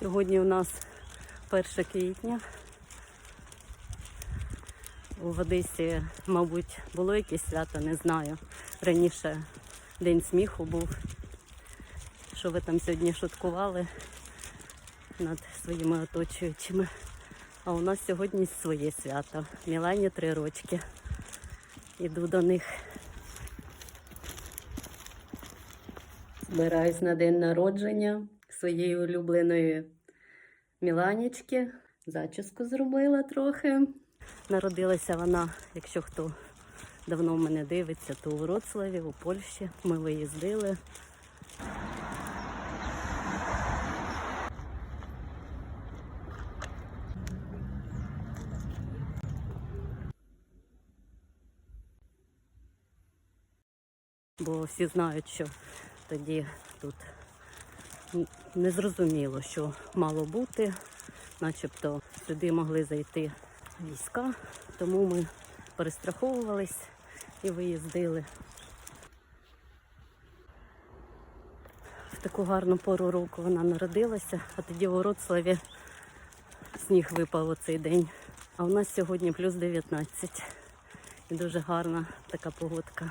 Сьогодні у нас 1 квітня. В Одесі, мабуть, було якесь свято, не знаю. Раніше День сміху був. Що ви там сьогодні шуткували над своїми оточуючими. А у нас сьогодні своє свято. Мілані три рочки. Іду до них. Збираюсь на день народження своєї улюбленої Міланічки. Зачіску зробила трохи. Народилася вона, якщо хто давно в мене дивиться, то у Вроцлаві, у Польщі. Ми виїздили. Бо всі знають, що тоді тут незрозуміло, що мало бути, начебто сюди могли зайти війська, тому ми перестраховувались і виїздили. В таку гарну пору року вона народилася, а тоді у Вроцлаві сніг випав у цей день. А у нас сьогодні плюс 19. І дуже гарна така погодка.